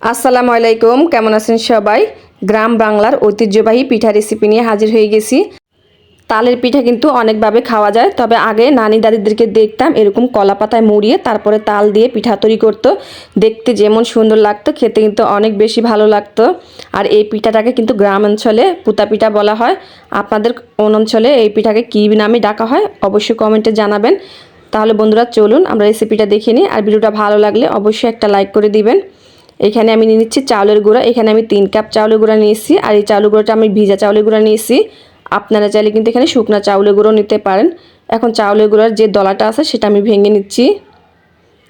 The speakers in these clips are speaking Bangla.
আসসালামু আলাইকুম, কেমন আছেন সবাই? গ্রাম বাংলার ঐতিহ্যবাহী পিঠা রেসিপি নিয়ে হাজির হয়ে গেছি। তালের পিঠা কিন্তু অনেকভাবে খাওয়া যায়, তবে আগে নানি দাদিদেরকে দেখতাম এরকম কলা পাতায় মুড়িয়ে তারপরে তাল দিয়ে পিঠা তৈরি করতো। দেখতে যেমন সুন্দর লাগতো, খেতে কিন্তু অনেক বেশি ভালো লাগতো। আর এই পিঠাটাকে কিন্তু গ্রাম অঞ্চলে পুতা পিঠা বলা হয়। আপনাদের কোন অঞ্চলে এই পিঠাকে কী নামে ডাকা হয় অবশ্যই কমেন্টে জানাবেন। তাহলে বন্ধুরা, চলুন আমরা রেসিপিটা দেখে নিই। আর ভিডিওটা ভালো লাগলে অবশ্যই একটা লাইক করে দিবেন। এখানে আমি নিয়ে নিচ্ছি চাউলের গুঁড়া। এখানে আমি তিন কাপ চাউলের গুঁড়া নিয়েছি আর এই চাউলের গুঁড়োটা আমি ভিজা চাউলের গুঁড়া নিয়েছি আপনারা চাইলে কিন্তু এখানে শুকনো চাউলের গুঁড়ো নিতে পারেন। এখন চাউলের গুঁড়ার যে দলাটা আছে, সেটা আমি ভেঙে নিচ্ছি।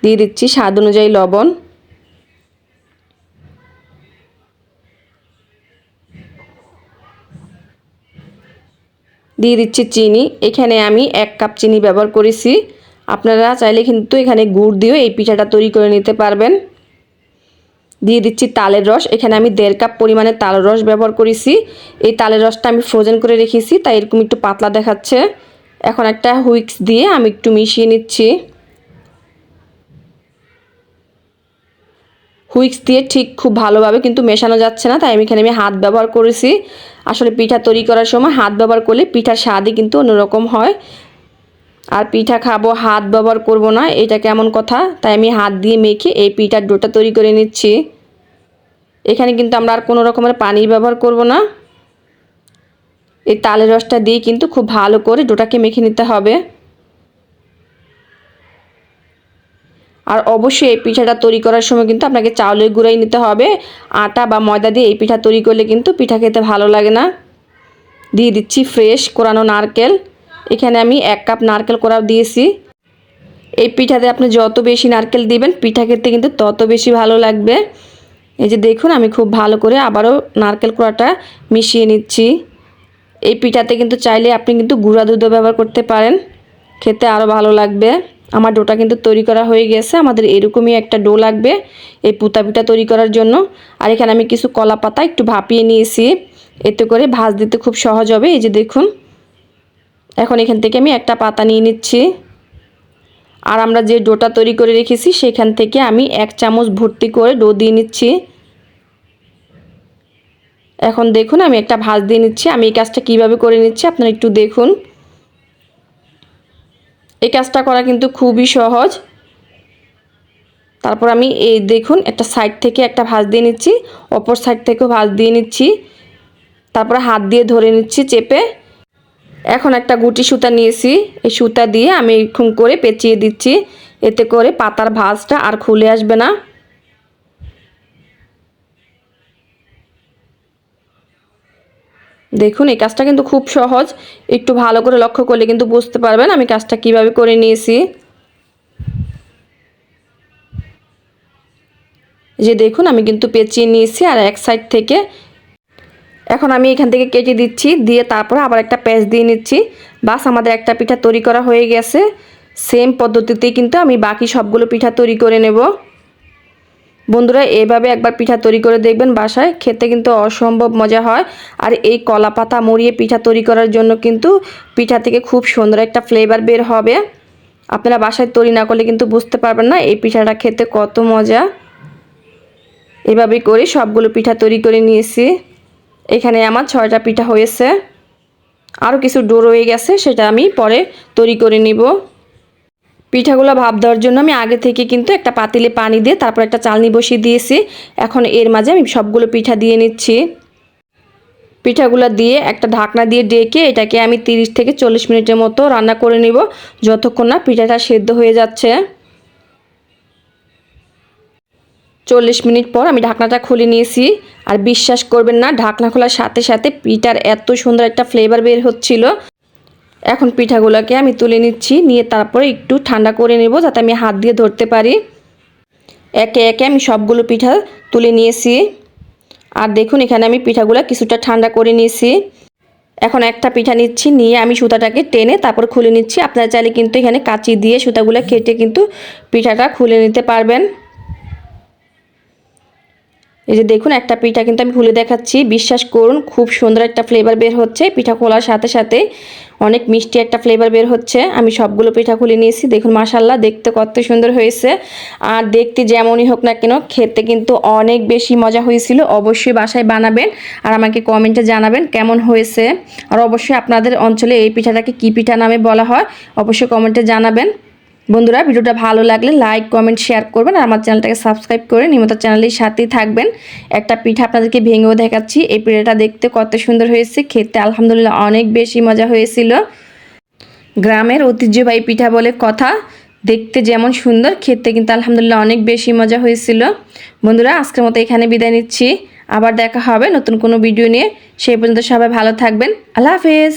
দিয়ে দিচ্ছি স্বাদ অনুযায়ী লবণ। দিয়ে দিচ্ছি চিনি। এখানে আমি এক কাপ চিনি ব্যবহার করেছি। আপনারা চাইলে কিন্তু এখানে গুড় দিয়েও এই পিঠাটা তৈরি করে নিতে পারবেন। দিয়ে দিচ্ছি তালের রস। এখানে আমি দেড় কাপ পরিমাণে তালের রস ব্যবহার করেছি। এই তালের রসটা আমি ফ্রোজেন করে রেখেছি, তাই এরকম একটু পাতলা দেখাচ্ছে। এখন একটা হুইক্স দিয়ে আমি একটু মিশিয়ে নিচ্ছি। হুইক্স দিয়ে ঠিক খুব ভালোভাবে কিন্তু মেশানো যাচ্ছে না, তাই আমি এখানে আমি হাত ব্যবহার করেছি। আসলে পিঠা তৈরি করার সময় হাত ব্যবহার করলে পিঠার স্বাদই কিন্তু অন্যরকম হয়। আর পিঠা খাব, হাত ব্যবহার করব না, এটা কেমন কথা? তাই আমি হাত দিয়ে মেখে এই পিঠার ডোটা তৈরি করে নিচ্ছি। এখানে কিন্তু আমরা আর কোনো রকমের পানি ব্যবহার করব না। এই তালের রসটা দিয়ে কিন্তু খুব ভালো করে ডোটাকে মেখে নিতে হবে। আর অবশ্যই এই পিঠাটা তৈরি করার সময় কিন্তু আপনাকে চাউলের গুঁড়াই নিতে হবে। আটা বা ময়দা দিয়ে এই পিঠা তৈরি করলে কিন্তু পিঠা খেতে ভালো লাগে না। দিয়ে দিচ্ছি ফ্রেশ কোরানো নারকেল। এখানে আমি এক কাপ নারকেল কোড়া দিয়েছি। এই পিঠাতে আপনি যত বেশি নারকেল দিবেন, পিঠা খেতে কিন্তু তত বেশি ভালো লাগবে। এই যে দেখুন, আমি খুব ভালো করে আবারও নারকেল কোড়াটা মিশিয়ে নিচ্ছি। এই পিঠাতে কিন্তু চাইলে আপনি কিন্তু গুঁড়া দুধও ব্যবহার করতে পারেন। খেতে আরও ভালো লাগবে। আমার ডোটা কিন্তু তৈরি করা হয়ে গেছে। আমাদের এরকমই একটা ডো লাগবে এই পুতা পিঠা তৈরি করার জন্য। আর এখানে আমি কিছু কলা পাতা একটু ভাপিয়ে নিয়েছি। এতে করে ভাজ দিতে খুব সহজ হবে। এই যে দেখুন এখন এখান থেকে আমি একটা পাতা নিয়ে নিচ্ছি। আর আমরা যে ডোটা তৈরি করে রেখেছি, সেখান থেকে আমি এক চামচ ভর্তি করে ডো দিয়ে নিচ্ছি। এখন দেখুন, আমি একটা ভাজ দিয়ে নিচ্ছি। আমি এই কাজটা কীভাবে করে নিচ্ছি, আপনারা একটু দেখুন। এই কাজটা করা কিন্তু খুবই সহজ। তারপর আমি এই দেখুন, একটা সাইড থেকে একটা ভাজ দিয়ে নিচ্ছি, অপর সাইড থেকেও ভাজ দিয়ে নিচ্ছি। তারপরে হাত দিয়ে ধরে নিচ্ছি চেপে। এখন একটা গুটি সুতা নিয়েছি। এই সুতা দিয়ে আমি এরকম করে পেঁচিয়ে দিচ্ছি। এতে করে পাতার ভাঁজটা আর খুলে আসবে না। দেখুন, এই কাজটা কিন্তু খুব সহজ। একটু ভালো করে লক্ষ্য করলে কিন্তু বুঝতে পারবেন আমি কাজটা কীভাবে করে নিয়েছি। যে দেখুন, আমি কিন্তু পেঁচিয়ে নিয়েছি আর এক সাইড থেকে এখন আমি এখান থেকে কেটে দিচ্ছি, দিয়ে তারপরে আবার একটা প্যাঁচ দিয়ে নিচ্ছি। বাস, আমাদের একটা পিঠা তৈরি করা হয়ে গেছে। সেম পদ্ধতিতেই কিন্তু আমি বাকি সবগুলো পিঠা তৈরি করে নেব। বন্ধুরা, এভাবে একবার পিঠা তৈরি করে দেখবেন বাসায়, খেতে কিন্তু অসম্ভব মজা হয়। আর এই কলা পাতা মরিয়ে পিঠা তৈরি করার জন্য কিন্তু পিঠা থেকে খুব সুন্দর একটা ফ্লেভার বের হবে। আপনারা বাসায় তৈরি না করলে কিন্তু বুঝতে পারবেন না এই পিঠাটা খেতে কত মজা। এভাবে করে সবগুলো পিঠা তৈরি করে নিয়েছি। এখানে আমার ছয়টা পিঠা হয়েছে। আরও কিছু ডো রয়ে গেছে, সেটা আমি পরে তৈরি করে নিব। পিঠাগুলো ভাব দেওয়ার জন্য আমি আগে থেকে কিন্তু একটা পাতিলে পানি দিয়ে তারপর একটা চালনি বসিয়ে দিয়েছি। এখন এর মাঝে আমি সবগুলো পিঠা দিয়ে নিচ্ছি। পিঠাগুলো দিয়ে একটা ঢাকনা দিয়ে ডেকে এটাকে আমি 30 থেকে চল্লিশ মিনিটের মতো রান্না করে নিব, যতক্ষণ না পিঠাটা সেদ্ধ হয়ে যাচ্ছে। চল্লিশ মিনিট পর আমি ঢাকনাটা খুলে নিয়েছি। আর বিশ্বাস করবেন না, ঢাকনা খোলার সাথে সাথে পিঠার এত সুন্দর একটা ফ্লেভার বের হচ্ছিল। এখন পিঠাগুলোকে আমি তুলে নিচ্ছি, নিয়ে তারপরে একটু ঠান্ডা করে নেব যাতে আমি হাত দিয়ে ধরতে পারি। একে একে আমি সবগুলো পিঠা তুলে নিয়েছি। আর দেখুন, এখানে আমি পিঠাগুলো কিছুটা ঠান্ডা করে নিয়েছি। এখন একটা পিঠা নিচ্ছি, নিয়ে আমি সুতাটাকে টেনে তারপর খুলে নিচ্ছি। আপনারা চাইলে কিন্তু এখানে কাঁচি দিয়ে সুতাগুলো কেটে কিন্তু পিঠাটা খুলে নিতে পারবেন। এই যে দেখুন, একটা পিঠা কিন্তু আমি খুলে দেখাচ্ছি। বিশ্বাস করুন, খুব সুন্দর একটা ফ্লেভার বের হচ্ছে। পিঠা খোলার সাথে সাথে অনেক মিষ্টি একটা ফ্লেভার বের হচ্ছে। আমি সবগুলো পিঠা খুলে নিয়েছি। দেখুন মাসাল্লাহ দেখতে কত সুন্দর হয়েছে। আর দেখতে যেমনই হোক না কেন, খেতে কিন্তু অনেক বেশি মজা হয়েছিল। অবশ্যই বাসায় বানাবেন আর আমাকে কমেন্টে জানাবেন কেমন হয়েছে। আর অবশ্যই আপনাদের অঞ্চলে এই পিঠাটাকে কী পিঠা নামে বলা হয়, অবশ্যই কমেন্টে জানাবেন। বন্ধুরা, ভিডিওটা ভালো লাগলে লাইক কমেন্ট শেয়ার করবেন আর আমার চ্যানেলটাকে সাবস্ক্রাইব করে নিয়মিত চ্যানেলের সাথেই থাকবেন। একটা পিঠা আপনাদেরকে ভেঙেও দেখাচ্ছি। এই পিঠাটা দেখতে কত সুন্দর হয়েছে, খেতে আলহামদুলিল্লাহ অনেক বেশি মজা হয়েছিল। গ্রামের ঐতিহ্যবাহী পিঠা বলে কথা, দেখতে যেমন সুন্দর, খেতে কিন্তু আলহামদুলিল্লাহ অনেক বেশি মজা হয়েছিল। বন্ধুরা, আজকের মতো এখানে বিদায় নিচ্ছি। আবার দেখা হবে নতুন কোনো ভিডিও নিয়ে। সেই পর্যন্ত সবাই ভালো থাকবেন। আল্লাহ হাফেজ।